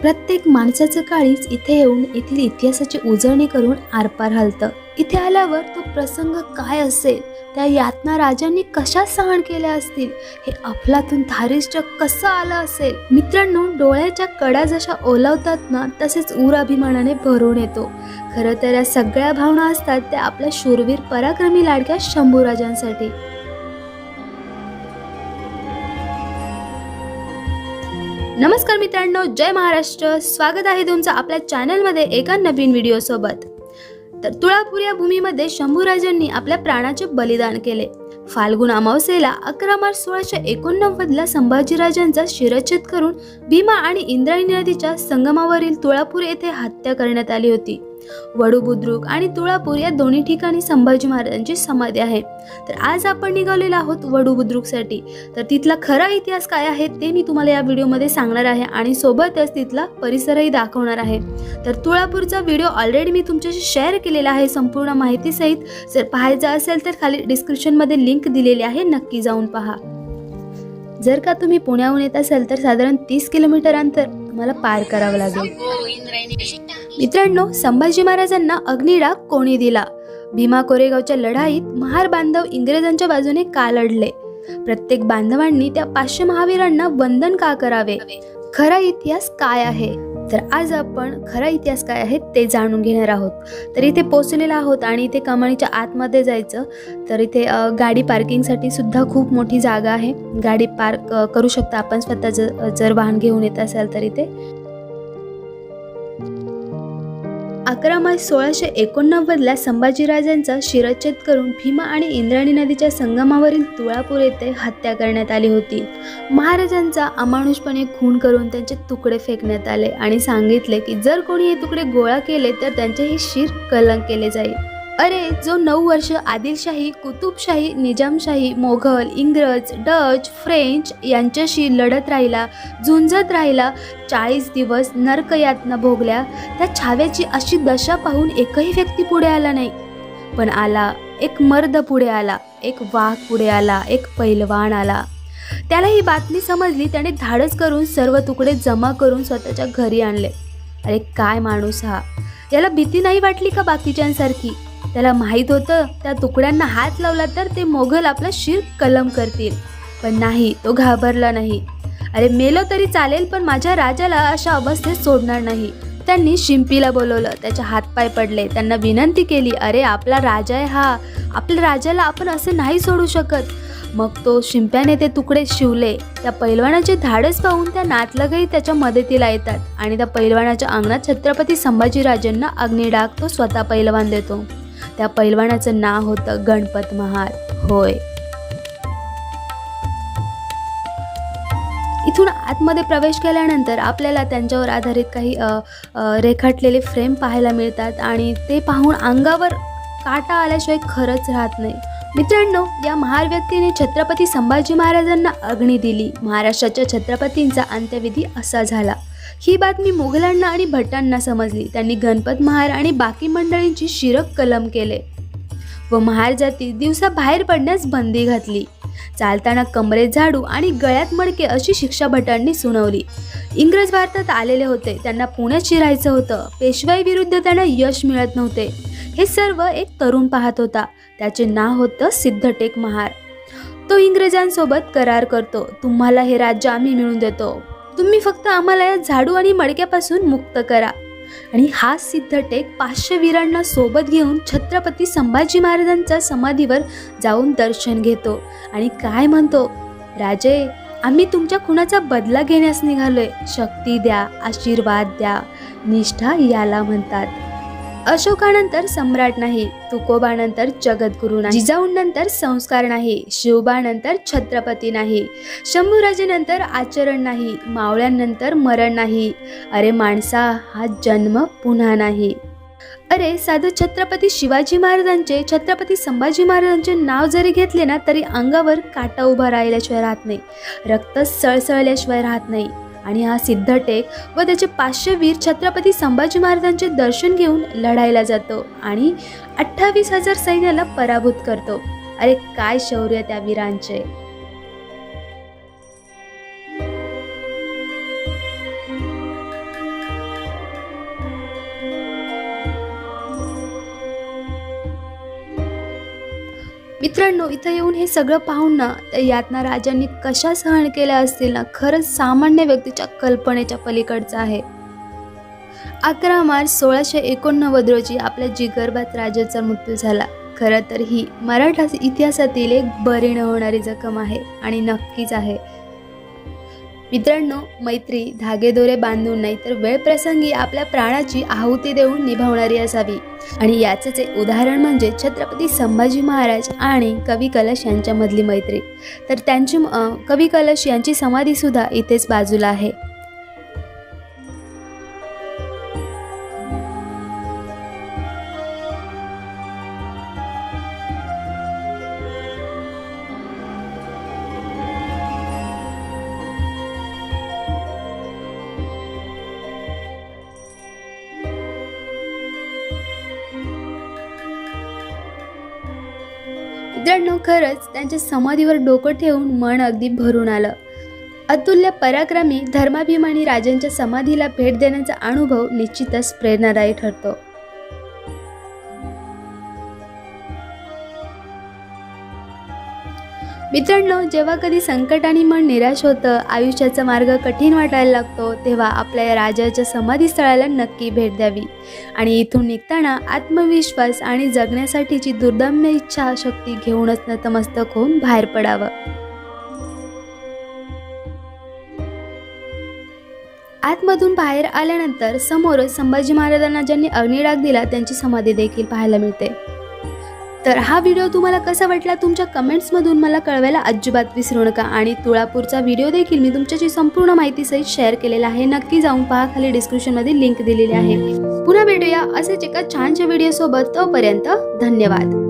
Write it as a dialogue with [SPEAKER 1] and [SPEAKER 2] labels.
[SPEAKER 1] प्रत्येक माणसाचं काळीच इथे येऊन येथील इतिहासाची उजळणी करून आरपार हलतं. इथे आल्यावर तो प्रसंग काय असेल? त्या यातना राजांनी कशा सहन केल्या असतील? हे अफलातून धारिष्ट्य कसं आलं असेल? मित्रांनो डोळ्याच्या कडा जशा ओलावतात ना तसेच ऊर अभिमानाने भरून येतो. खरं तर या सगळ्या भावना असतात त्या आपल्या शूरवीर पराक्रमी लाडक्या शंभूराजांसाठी. नमस्कार मित्रांनो जय महाराष्ट्र. स्वागत आहे तुमचं आपल्या चॅनलमध्ये एका नवीन व्हिडिओसोबत. तर तुळापूर या भूमीमध्ये शंभूराजांनी आपल्या प्राणाचे बलिदान केले. फाल्गुन अमावस्येला अकरा मार्च सोळाशे एकोणनव्वदला संभाजीराजांचा शिरच्छेद करून भीमा आणि इंद्रायणी नदीच्या संगमावरील तुळापूर येथे हत्या करण्यात आली होती. वडू बुद्रुक आणि तुळापूर या दोन्ही ठिकाणी संभाजी महाराजांची समाधी आहे. तर आज आपण निघालेलो आहोत वडू बुद्रुकसाठी. तर तिथला खरा इतिहास काय आहे ते मी तुम्हाला या व्हिडिओमध्ये सांगणार आहे आणि सोबतच तिथला परिसरही दाखवणार आहे. तर तुळापूरचा व्हिडिओ ऑलरेडी मी तुमच्याशी शेअर केलेला आहे संपूर्ण माहितीसहित जर पाहायचं असेल तर खाली डिस्क्रिप्शनमध्ये लिंक दिलेली आहे नक्की जाऊन पहा. जर का तुम्ही पुण्याहून येत असाल तर साधारण तीस किलोमीटर अंतर तुम्हाला पार करावं लागेल. हो, मित्रांनो संभाजी महाराजांना अग्निडाग कोणी दिला? भीमा कोरेगावच्या लढाईत महार बांधव इंग्रजांच्या बाजूने का लढले प्रत्येक बांधवांनी त्या पाचशे महावीरांना वंदन का करावे? खरा इतिहास काय आहे? तर आज आपण खरा इतिहास काय आहे ते जाणून घेणार आहोत. तर इथे पोचलेला आहोत आणि इथे कमानीच्या आतमध्ये जायचं. तर इथे गाडी पार्किंगसाठी सुद्धा खूप मोठी जागा आहे. गाडी पार्क करू शकता आपण स्वतः जर जर वाहन घेऊन येत असाल तर इथे. अकरा मार्च सोळाशे एकोणनव्वदला संभाजीराजांचा शिरच्छेद करून भीमा आणि इंद्राणी नदीच्या संगमावरील तुळापूर येथे हत्या करण्यात आली होती. महाराजांचा अमानुषपणे खून करून त्यांचे तुकडे फेकण्यात आले आणि सांगितले की जर कोणी हे तुकडे गोळा केले तर त्यांचेही शिर कलंक केले जाईल. अरे जो नऊ वर्ष आदिलशाही कुतुबशाही निजामशाही मोघल इंग्रज डच फ्रेंच यांच्याशी लढत राहिला झुंजत राहिला चाळीस दिवस नरकयातना भोगल्या त्या छाव्याची अशी दशा पाहून एकही व्यक्ती पुढे आला नाही. पण आला एक मर्द पुढे आला एक वाघ पुढे आला एक पैलवान आला. त्याला ही बातमी समजली त्याने धाडस करून सर्व तुकडे जमा करून स्वतःच्या घरी आणले. अरे काय माणूस हा? याला भीती नाही वाटली का बाकीच्यांसारखी? त्याला माहीत होतं त्या तुकड्यांना हात लावला तर ते मोघल आपला शिर कलम करतील. पण नाही तो घाबरला नाही. अरे मेलो तरी चालेल पण माझ्या राजाला अशा अवस्थेत सोडणार नाही. त्यांनी शिंपीला बोलवलं त्याच्या हातपाय पडले. त्यांना विनंती केली अरे आपला राजा आहे हा. आपल्या राजाला आपण असे नाही सोडू शकत. मग तो शिंप्याने ते तुकडे शिवले. त्या पैलवानाचे धाडस पाहून त्या नातलगही त्याच्या मदतीला येतात आणि त्या पैलवानाच्या अंगणात छत्रपती संभाजीराजांना अग्निडाग तो स्वतः पैलवान देतो. त्या पैलवानाचं नाव होतं गणपत महार होय. इथून आतमध्ये प्रवेश केल्यानंतर आपल्याला त्यांच्यावर आधारित काही रेखाटलेले फ्रेम पाहायला मिळतात आणि ते पाहून अंगावर काटा आल्याशिवाय खरंच राहत नाही. मित्रांनो या महार व्यक्तीने छत्रपती संभाजी महाराजांना अग्नी दिली. महाराष्ट्राच्या छत्रपतींचा अंत्यविधी असा झाला. ही बातमी मुघलांना आणि भटांना समजली. त्यांनी गणपत महार आणि बाकी मंडळींची शिरक कलम केले व महार जाती दिवसा बाहेर पडण्यास बंदी घातली. चालताना कमरेत झाडू आणि गळ्यात मडके अशी शिक्षा भटांनी सुनावली. इंग्रज भारतात आलेले होते. त्यांना पुण्यात शिरायचं होतं. पेशवाई विरुद्ध त्यांना यश मिळत नव्हते. हे सर्व एक तरुण पाहत होता. त्याचे नाव होतं सिद्धटेक महार. तो इंग्रजांसोबत करार करतो. तुम्हाला हे राज्य आम्ही मिळून देतो. तुम्ही फक्त आम्हाला या झाडू आणि मडक्यापासून मुक्त करा. आणि हा सिद्धटेक पाचशे वीरांना सोबत घेऊन छत्रपती संभाजी महाराजांच्या समाधीवर जाऊन दर्शन घेतो. आणि काय म्हणतो? राजे आम्ही तुमच्या खुणाचा बदला घेण्यास निघालोय. शक्ती द्या आशीर्वाद द्या. निष्ठा याला म्हणतात. अशोकानंतर सम्राट नाही तुकोबानंतर जगद्गुरु नाही जिजाऊंनंतर संस्कार नाही शिवबानंतर छत्रपती नाही शंभूराजेनंतर आचरण नाही मावळ्यांनंतर मरण नाही. अरे माणसा हा जन्म पुन्हा नाही. अरे साधं छत्रपती शिवाजी महाराजांचे छत्रपती संभाजी महाराजांचे नाव जरी घेतले ना तरी अंगावर काटा उभा राहिल्याशिवाय राहत नाही. रक्त सळसळल्याशिवाय राहत नाही. आणि हा सिद्धटेक व त्याचे पाचशे वीर छत्रपती संभाजी महाराजांचे दर्शन घेऊन लढायला जातो आणि अठ्ठावीस हजार सैन्याला पराभूत करतो. अरे काय शौर्य त्या वीरांचे. मित्रांनो इथं येऊन हे सगळं पाहून ना त्या यातना राजांनी कशा सहन केल्या असतील ना खरंच सामान्य व्यक्तीच्या कल्पनेच्या पलीकडचं आहे. अकरा मार्च सोळाशे एकोणनव्वद रोजी आपल्या जिगरबात राजाचा मृत्यू झाला. खरं तर ही मराठा इतिहासातील एक बरी न होणारी जखम आहे आणि नक्कीच आहे. मित्रांनो मैत्री धागेदोरे बांधून नाही तर वेळप्रसंगी आपल्या प्राणाची आहुती देऊन निभावणारी असावी. आणि याचंच एक उदाहरण म्हणजे छत्रपती संभाजी महाराज आणि कवी कलश यांच्यामधली मैत्री. तर त्यांची कवी कलश यांची समाधीसुद्धा इथेच बाजूला आहे. मित्रांनो खरंच त्यांच्या समाधीवर डोकं ठेवून मन अगदी भरून आलं. अतुल्य पराक्रमी धर्माभिमानी राजांच्या समाधीला भेट देण्याचा अनुभव निश्चितच प्रेरणादायी ठरतो. मित्रांनो जेव्हा कधी संकट आणि मन निराश होतं आयुष्याचा मार्ग कठीण वाटायला लागतो तेव्हा आपल्या या राजाच्या समाधीस्थळाला नक्की भेट द्यावी. आणि इथून निघताना आत्मविश्वास आणि जगण्यासाठीची दुर्दम्य इच्छा शक्ती घेऊनच नतमस्तक होऊन बाहेर पडावं. आतमधून बाहेर आल्यानंतर समोरच संभाजी महाराजांना ज्यांनी अग्निराग दिला त्यांची समाधी देखील पाहायला मिळते. तर हा व्हिडिओ तुम्हाला कसा वाटला तुमच्या कमेंट्समधून मला कळवायला अजिबात विसरू नका. आणि तुळापूरचा व्हिडिओ देखील मी तुमच्याशी संपूर्ण माहितीसहित शेअर केलेला आहे. नक्की जाऊन पहा. खाली डिस्क्रिप्शनमध्ये लिंक दिलेली आहे. पुन्हा भेटूया असेच एका छानशा व्हिडिओसोबत तोपर्यंत धन्यवाद.